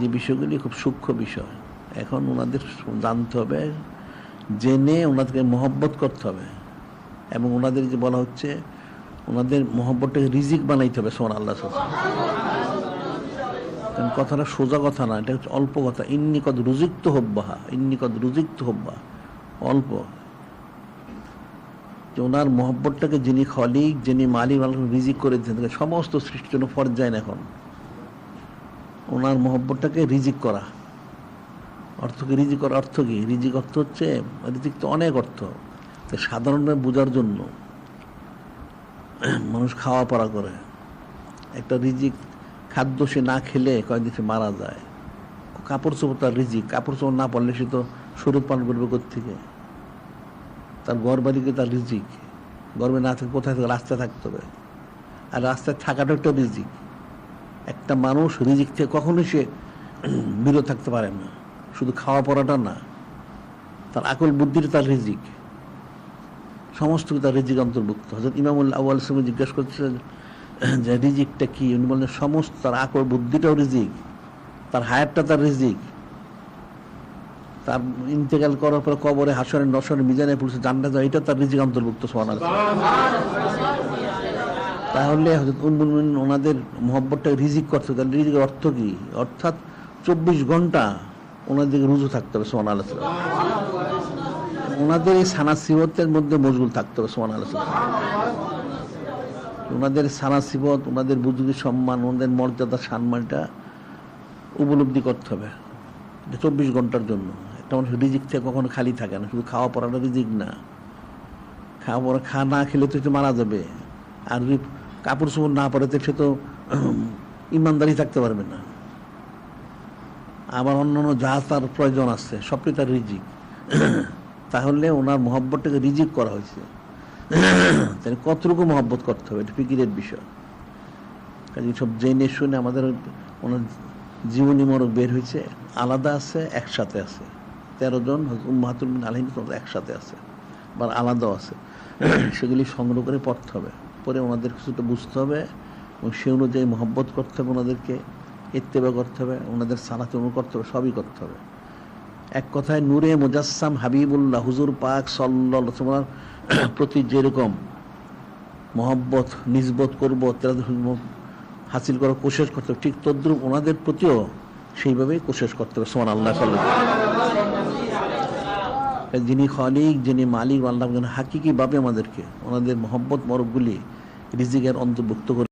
যে বিষয়গুলি খুব সূক্ষ্ম বিষয়। এখন ওনাদের জানতে হবে, জেনে ওনাদেরকে মহব্বত করতে হবে। এবং ওনাদের যে বলা হচ্ছে, ওনাদের মহব্বতটাকে রিজিক বানাইতে হবে সোহান আল্লাহ কথাটা সোজা কথা না, এটা হচ্ছে অল্প কথা। ইন্নিকদ রুজিক্ত হব্বাহা ইন্নি কদ রুজিক্ত হব্বা অল্প। যে ওনার মহব্বতটাকে যিনি খলিক, যিনি মালিক রিজিক করে দিয়েছেন সমস্ত সৃষ্টির জন্য ফরজ যায় না এখন। ওনার মহব্বতটাকে রিজিক করা। অর্থ কি? রিজিক করার অর্থ কি? রিজিক অর্থ হচ্ছে, রিজিক তো অনেক অর্থ। তো সাধারণভাবে বোঝার জন্য মানুষ খাওয়া পড়া করে। একটা রিজিক খাদ্য সে না খেলে কয়েকদিন সে মারা যায়। কাপড় চোপড় তার রিজিক। কাপড় চোপড় না পড়লে সে তো শরীর পান করবে কোথেকে তার ঘর বাড়িকে তার রিজিক। গর্বে না থাকে কোথায় থাকে রাস্তায় থাকতে হবে। আর রাস্তায় থাকাটা একটা রিজিক। একটা মানুষ রিজিক থেকে কখনোই সে বিরত থাকতে পারে না। শুধু খাওয়া পড়াটা না। তার আকল বুদ্ধিটা তার রিজিক। সমস্ত তার রিজিক অন্তর্ভুক্ত। হজরত ইমামুল আউ্ল সঙ্গে জিজ্ঞাসা করছিলেন যে রিজিকটা কি? উনি বললেন, সমস্ত তার আকল বুদ্ধিটাও রিজিক। তার হায়ারটা তার রিজিক। তার ইন্তেকাল করার পর কবরে হাসরে নসরে মিজানে পুলিশে জানটা যায় এটা তার রিজিক অন্তর্ভুক্ত সোহান তাহলে ওনাদের মহব্বতটা রিজিক করতে তাহলে রিজিকের অর্থ কি? অর্থাৎ চব্বিশ ঘণ্টা ওনাদেরকে রুজু থাকতে হবে সোহান আল্লাহ ওনাদের এই সানা সিবতের মধ্যে মজগুল থাকতে হবে সোহান আল্লাহ ওনাদের সানা সিবত ওনাদের বুজুর্গি সম্মান ওনাদের মর্যাদা সম্মানটা উপলব্ধি করতে হবে চব্বিশ ঘণ্টার জন্য। একটা রিজিক থেকে কখনো খালি থাকে না, শুধু খাওয়া পড়াটা রিজিক না। খাওয়া পড়া, খা, না খেলে তো একটু মারা যাবে। আর যদি কাপড় চোপড় না পরে তো সে তো ইমানদারি থাকতে পারবে না। আবার অন্য অন্য যা তার প্রয়োজন আছে, সবটাই তার রিজিক। তাহলে ওনার মহব্বতটাকে রিজিক করা হয়েছে। তাহলে কতটুকু মহব্বত করতে হবে, এটা ফিকিরের বিষয়। কাজে সব জেনে শুনে আমাদের ওনার জীবনী মরক বের হয়েছে, আলাদা আছে, একসাথে আছে। তেরো জন মাহাতুল আলহিন একসাথে আছে, বা আলাদাও আছে। সেগুলি সংগ্রহ করে পড়তে হবে। পরে ওনাদের কিছুটা বুঝতে হবে এবং সে অনুযায়ী মহব্বত করতে হবে ওনাদেরকে, ইত্তেবা করতে হবে, ওনাদের সালাচরণ করতে হবে, সবই করতে হবে। এক কথায় নূরে মুজাসসাম হাবিবুল্লাহ, হুজুর পাক সল্লাহ প্রতি যেরকম মহব্বত, নিজবত করব হাসিল করার কোশেষ করতে হবে, ঠিক তদ্রুপ ওনাদের প্রতিও সেইভাবেই কোশেষ করতে হবে সোমান আল্লাহ যিনি খলিক, যিনি মালিক, আল্লাহ হাকিকি ভাবে আমাদেরকে, ওনাদের মহব্বত, মরবগুলি রিজিকের অন্তর্ভুক্ত করে